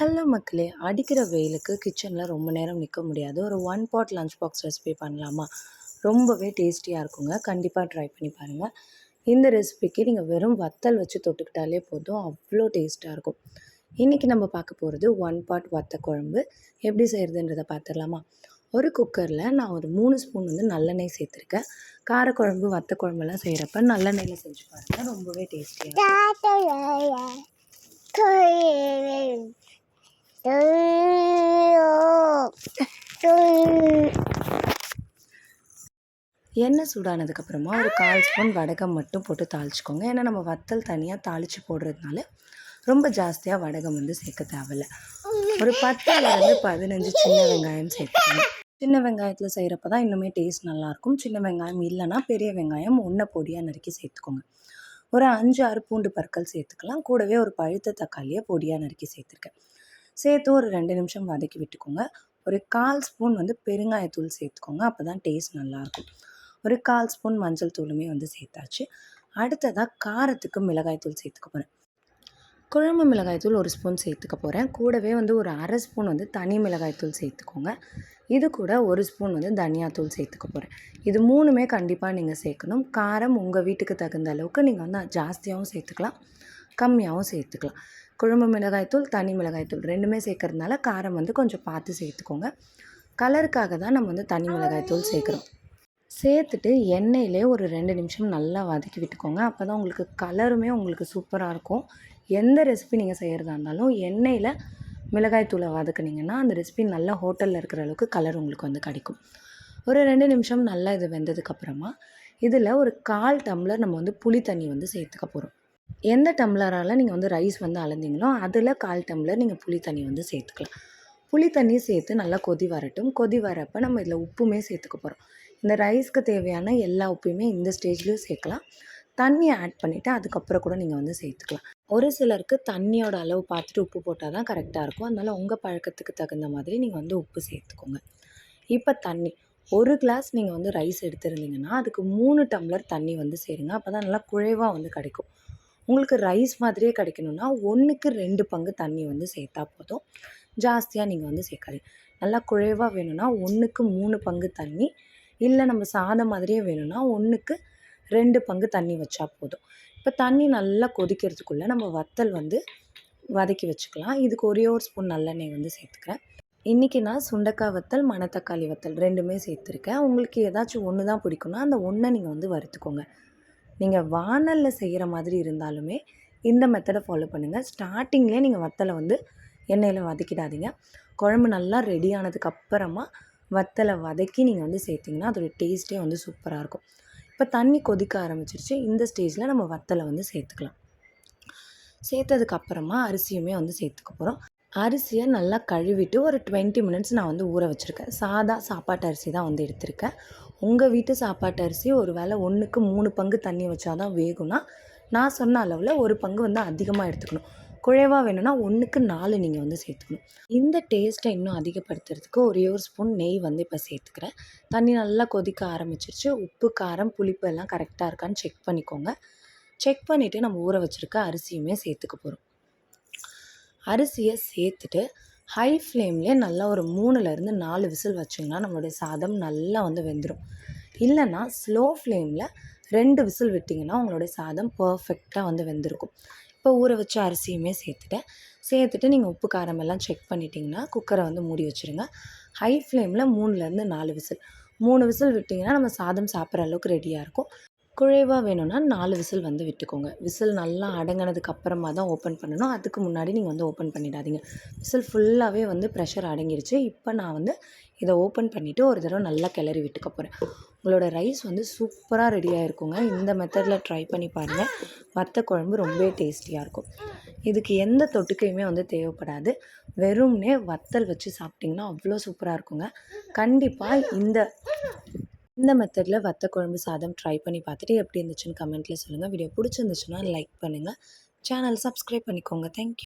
Hello மக்களே அடிக்கிற வெயிலுக்கு கிச்சனில் ரொம்ப நேரம் நிற்க முடியாது. ஒரு one pot lunch box recipe பண்ணலாமா? ரொம்பவே டேஸ்டியாக இருக்குங்க. கண்டிப்பாக ட்ரை பண்ணி பாருங்கள் இந்த ரெசிபிக்கு நீங்கள் வெறும் வத்தல் வச்சு தொட்டுக்கிட்டாலே போதும். அவ்வளோ டேஸ்ட்டாக இருக்கும். இன்றைக்கி நம்ம பார்க்க போகிறது ஒன் பாட் வத்த குழம்பு எப்படி செய்கிறதுன்றதை பார்த்துடலாமா? ஒரு குக்கரில் நான் ஒரு மூணு ஸ்பூன் வந்து நல்லெண்ணெய் சேர்த்துருக்கேன். காரக்குழம்பு வத்த குழம்புலாம் செய்கிறப்ப நல்லெண்ணெயில் செஞ்சு பாருங்கள் ரொம்பவே டேஸ்டியாக எண்ணெய் சூடானதுக்கப்புறமா ஒரு கால் ஸ்பூன் வடகம் மட்டும் போட்டு தாளிச்சிக்கோங்க. ஏன்னா நம்ம வத்தல் தனியாக தாளித்து போடுறதுனால ரொம்ப ஜாஸ்தியாக வடகம் வந்து சேர்க்க தேவையில்ல. ஒரு பத்துலேருந்து பதினஞ்சு சின்ன வெங்காயம் சேர்த்துக்கணும் சின்ன வெங்காயத்தில் செய்கிறப்ப தான் இன்னுமே டேஸ்ட் நல்லாயிருக்கும். சின்ன வெங்காயம் இல்லைன்னா பெரிய வெங்காயம் ஒன்றை பொடியாக நறுக்கி சேர்த்துக்கோங்க. ஒரு அஞ்சு ஆறு பூண்டு பற்கள் சேர்த்துக்கலாம். கூடவே ஒரு பழுத்த தக்காளியை பொடியாக நறுக்கி சேர்த்துருக்கேன். சேர்த்து ஒரு ரெண்டு நிமிஷம் வதக்கி விட்டுக்கோங்க. ஒரு கால் ஸ்பூன் வந்து பெருங்காயத்தூள் சேர்த்துக்கோங்க. அப்போ தான் டேஸ்ட் நல்லாயிருக்கும். ஒரு கால் ஸ்பூன் மஞ்சள் தூளுமே வந்து சேர்த்தாச்சு. அடுத்ததாக காரத்துக்கு மிளகாய்த்தூள் சேர்த்துக்க போகிறேன் குழம்பு மிளகாய்த்தூள் ஒரு ஸ்பூன் சேர்த்துக்க போகிறேன் கூடவே வந்து ஒரு அரை ஸ்பூன் வந்து தனி மிளகாய்த்தூள் சேர்த்துக்கோங்க. இது கூட ஒரு ஸ்பூன் வந்து தனியாத்தூள் சேர்த்துக்க போகிறேன் இது மூணுமே கண்டிப்பாக நீங்கள் சேர்க்கணும். காரம் உங்கள் வீட்டுக்கு தகுந்த அளவுக்கு நீங்கள் வந்து ஜாஸ்தியாகவும் சேர்த்துக்கலாம். கம்மியாகவும் சேர்த்துக்கலாம். குழம்பு மிளகாய்த்தூள் தனி மிளகாய்த்தூள் ரெண்டுமே சேர்க்கறதுனால காரம் வந்து கொஞ்சம் பார்த்து சேர்த்துக்கோங்க. கலருக்காக தான் நம்ம வந்து தனி மிளகாய்த்தூள் சேர்க்குறோம். சேர்த்துட்டு எண்ணெயிலே ஒரு ரெண்டு நிமிஷம் நல்லா வதக்கி விட்டுக்கோங்க. அப்போ தான் உங்களுக்கு கலருமே உங்களுக்கு சூப்பராக இருக்கும். எந்த ரெசிபி நீங்கள் செய்கிறதா இருந்தாலும் எண்ணெயில் மிளகாய்த்தூளை வதக்குனிங்கன்னா அந்த ரெசிபி நல்லா ஹோட்டலில் இருக்கிற அளவுக்கு கலர் உங்களுக்கு வந்து கிடைக்கும். ஒரு ரெண்டு நிமிஷம் நல்லா இது வெந்ததுக்கப்புறமா இதில் ஒரு கால் டம்ளர் நம்ம வந்து புளி தண்ணி வந்து சேர்த்துக்க போகிறோம் எந்த டம்ளரால் நீங்கள் வந்து ரைஸ் வந்து அளந்தீங்களோ அதில் கால் டம்ளர் நீங்கள் புளி தண்ணி வந்து சேர்த்துக்கலாம். புளி தண்ணி சேர்த்து நல்லா கொதி வரட்டும். கொதி வரப்போ நம்ம இதில் உப்புமே சேர்த்துக்க போகிறோம் இந்த ரைஸ்க்கு தேவையான எல்லா உப்பையுமே இந்த ஸ்டேஜ்லேயும் சேர்க்கலாம். தண்ணியை ஆட் பண்ணிவிட்டு அதுக்கப்புறம் கூட நீங்கள் வந்து சேர்த்துக்கலாம். ஒரு சிலருக்கு தண்ணியோட அளவு பார்த்துட்டு உப்பு போட்டால் தான் கரெக்டாக இருக்கும். அதனால் உங்கள் பழக்கத்துக்கு தகுந்த மாதிரி நீங்கள் வந்து உப்பு சேர்த்துக்கோங்க. இப்போ தண்ணி. ஒரு கிளாஸ் நீங்கள் வந்து ரைஸ் எடுத்துருந்தீங்கன்னா அதுக்கு மூணு டம்ளர் தண்ணி வந்து சேருங்க. அப்போ தான் நல்லா குழைவாக வந்து கிடைக்கும். உங்களுக்கு ரைஸ் மாதிரியே கிடைக்கணுன்னா ஒன்றுக்கு ரெண்டு பங்கு தண்ணி வந்து சேர்த்தா போதும். ஜாஸ்தியாக நீங்கள் வந்து சேர்க்காதீங்க. நல்லா குழைவாக வேணும்னா ஒன்றுக்கு மூணு பங்கு தண்ணி இல்லை நம்ம சாதம் மாதிரியே வேணும்னா ஒன்றுக்கு ரெண்டு பங்கு தண்ணி வச்சா போதும். இப்போ தண்ணி நல்லா கொதிக்கிறதுக்குள்ளே நம்ம வத்தல் வந்து வதக்கி வச்சுக்கலாம். இதுக்கு ஒரே ஒரு ஸ்பூன் நல்லெண்ணெய் வந்து சேர்த்துக்கிறேன். இன்றைக்கி நான் சுண்டக்காய் வத்தல் மணத்தக்காளி வத்தல் ரெண்டுமே சேர்த்துருக்கேன். உங்களுக்கு ஏதாச்சும் ஒன்று தான் பிடிக்கும்னா அந்த ஒன்றை நீங்கள் வந்து வறுத்துக்கோங்க. நீங்கள் வானலில் செய்கிற மாதிரி இருந்தாலுமே இந்த மெத்தடை ஃபாலோ பண்ணுங்கள் ஸ்டார்டிங்லேயே நீங்கள் வத்தலை வந்து எண்ணெயில் வதக்கிடாதீங்க. குழம்பு நல்லா ரெடி ஆனதுக்கு அப்புறமா வத்தலை வதக்கி நீங்கள் வந்து சேர்த்திங்கன்னா அதோடய டேஸ்ட்டே வந்து சூப்பராக இருக்கும். இப்போ தண்ணி கொதிக்க ஆரம்பிச்சிருச்சு. இந்த ஸ்டேஜில் நம்ம வத்தலை வந்து சேர்த்துக்கலாம். சேர்த்ததுக்கப்புறமா அரிசியுமே வந்து சேர்த்துக்க போகிறோம் அரிசியை நல்லா கழுவிட்டு ஒரு டுவெண்ட்டி மினிட்ஸ் நான் வந்து ஊற வச்சுருக்கேன். சாதா சாப்பாட்டு அரிசி தான் வந்து எடுத்திருக்கேன். உங்கள் வீட்டு சாப்பாட்டு அரிசி ஒரு வேளை ஒன்றுக்கு மூணு பங்கு தண்ணி வச்சா தான் வேகும்னா நான் சொன்ன அளவில் ஒரு பங்கு வந்து அதிகமாக எடுத்துக்கணும். குழைவாக வேணும்னா ஒன்றுக்கு நாலு நீங்கள் வந்து சேர்த்துக்கணும். இந்த டேஸ்ட்டை இன்னும் அதிகப்படுத்துறதுக்கு ஒரே ஒரு ஸ்பூன் நெய் வந்து இப்போ சேர்த்துக்கிறேன். தண்ணி நல்லா கொதிக்க ஆரம்பிச்சிருச்சு. உப்பு காரம் புளிப்பு எல்லாம் கரெக்டாக இருக்கான்னு செக் பண்ணிக்கோங்க. செக் பண்ணிவிட்டு நம்ம ஊற வச்சுருக்க அரிசியுமே சேர்த்துக்க போகிறோம் அரிசியை சேர்த்துட்டு ஹை ஃப்ளேம்லேயே நல்லா ஒரு மூணுலேருந்து நாலு விசில் வச்சிங்கன்னா நம்மளுடைய சாதம் நல்லா வந்து வெந்துடும் இல்லைன்னா ஸ்லோ ஃப்ளேமில் ரெண்டு விசில் விட்டிங்கன்னா உங்களுடைய சாதம் பர்ஃபெக்டாக வந்து வெந்திருக்கும். இப்போ ஊற வச்ச அரிசியுமே சேர்த்துட்டேன். சேர்த்துட்டு நீங்கள் உப்பு காரமெல்லாம் செக் பண்ணிட்டீங்கன்னா குக்கரை வந்து மூடி வச்சுருங்க. ஹை ஃப்ளேமில் மூணுலேருந்து நாலு விசில். மூணு விசில் விட்டிங்கன்னா நம்ம சாதம் சாப்பிட்ற அளவுக்கு ரெடியாக இருக்கும். குழைவாக வேணும்னா நாலு விசில் வந்து விட்டுக்கோங்க. விசில் நல்லா அடங்கினதுக்கு அப்புறமா தான் ஓப்பன் பண்ணணும். அதுக்கு முன்னாடி நீங்கள் வந்து ஓப்பன் பண்ணிடாதீங்க. விசில் ஃபுல்லாகவே வந்து ப்ரெஷர் அடங்கிடுச்சு இப்போ நான் வந்து இதை ஓப்பன் பண்ணிவிட்டு ஒரு தடவை நல்லா கிளறி விட்டுக்க போகிறேன் உங்களோட ரைஸ் வந்து சூப்பராக ரெடியாக இருக்குங்க இந்த மெத்தடில் ட்ரை பண்ணி பாருங்கள் வத்த குழம்பு ரொம்பவே டேஸ்டியாக இருக்கும். இதுக்கு எந்த தொட்டுக்கையுமே வந்து தேவைப்படாது. வெறும்னே வத்தல் வச்சு சாப்பிட்டிங்கன்னா அவ்வளோ சூப்பராக இருக்குங்க. கண்டிப்பாக இந்த இந்த மெத்தடில் வத்த குழம்பு சாதம் ட்ரை பண்ணி பார்த்துட்டு எப்படி இருந்துச்சுன்னு கமெண்ட்டில் சொல்லுங்கள் வீடியோ பிடிச்சிருந்துச்சுன்னா லைக் பண்ணுங்கள் சேனல் சப்ஸ்கிரைப் பண்ணிக்கோங்க. தேங்க்யூ